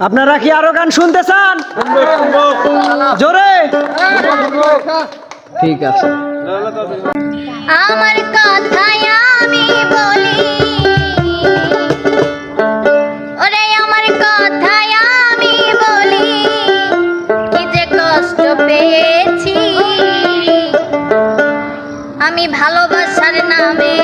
আপনারা কি আরও গান শুনতে চান? জোরে। ঠিক আছে। আমার কথায় আমি বলি। আমার আমি বলি। কি পেয়েছি। আমি ভালোবাসার নামে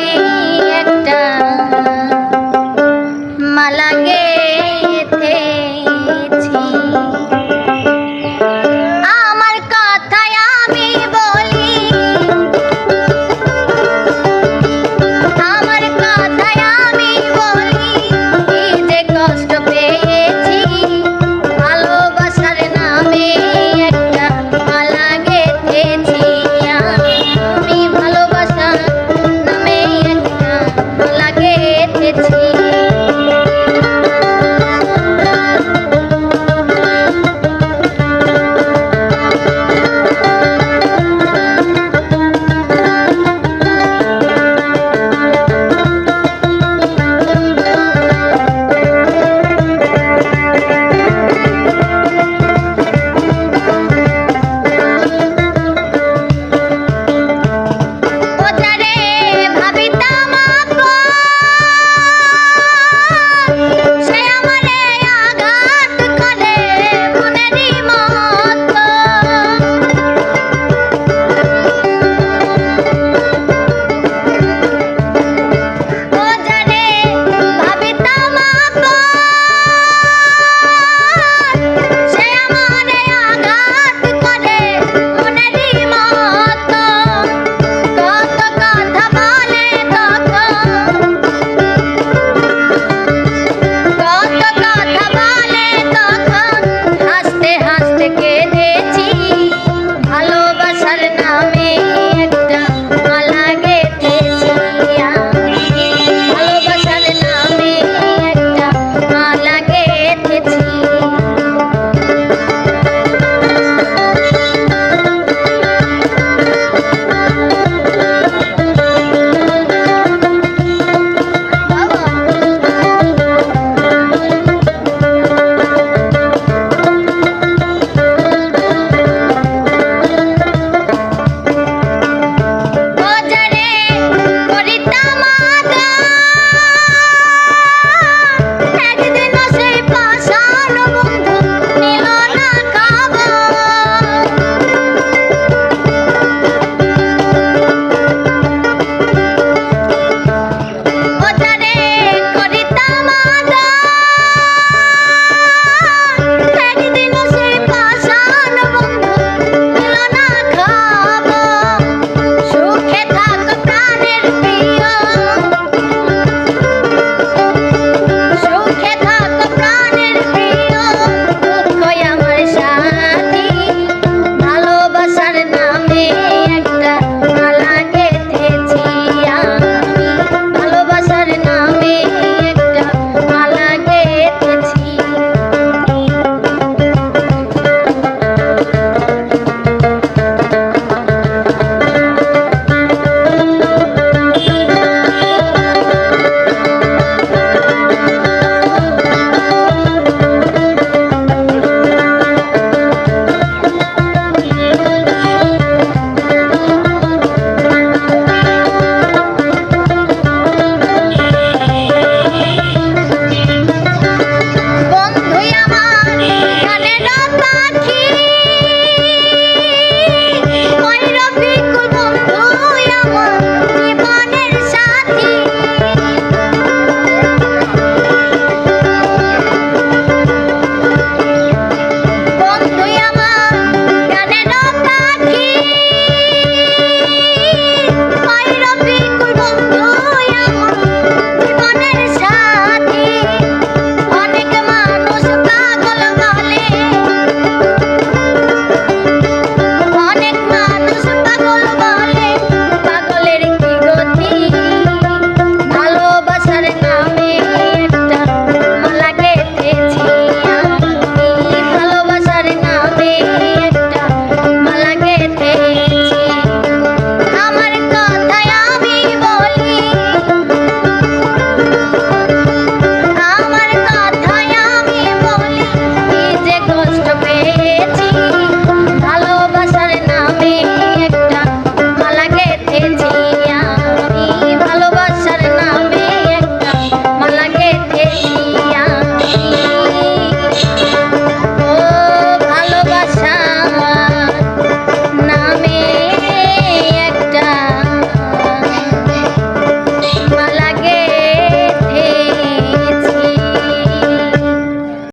Thank you.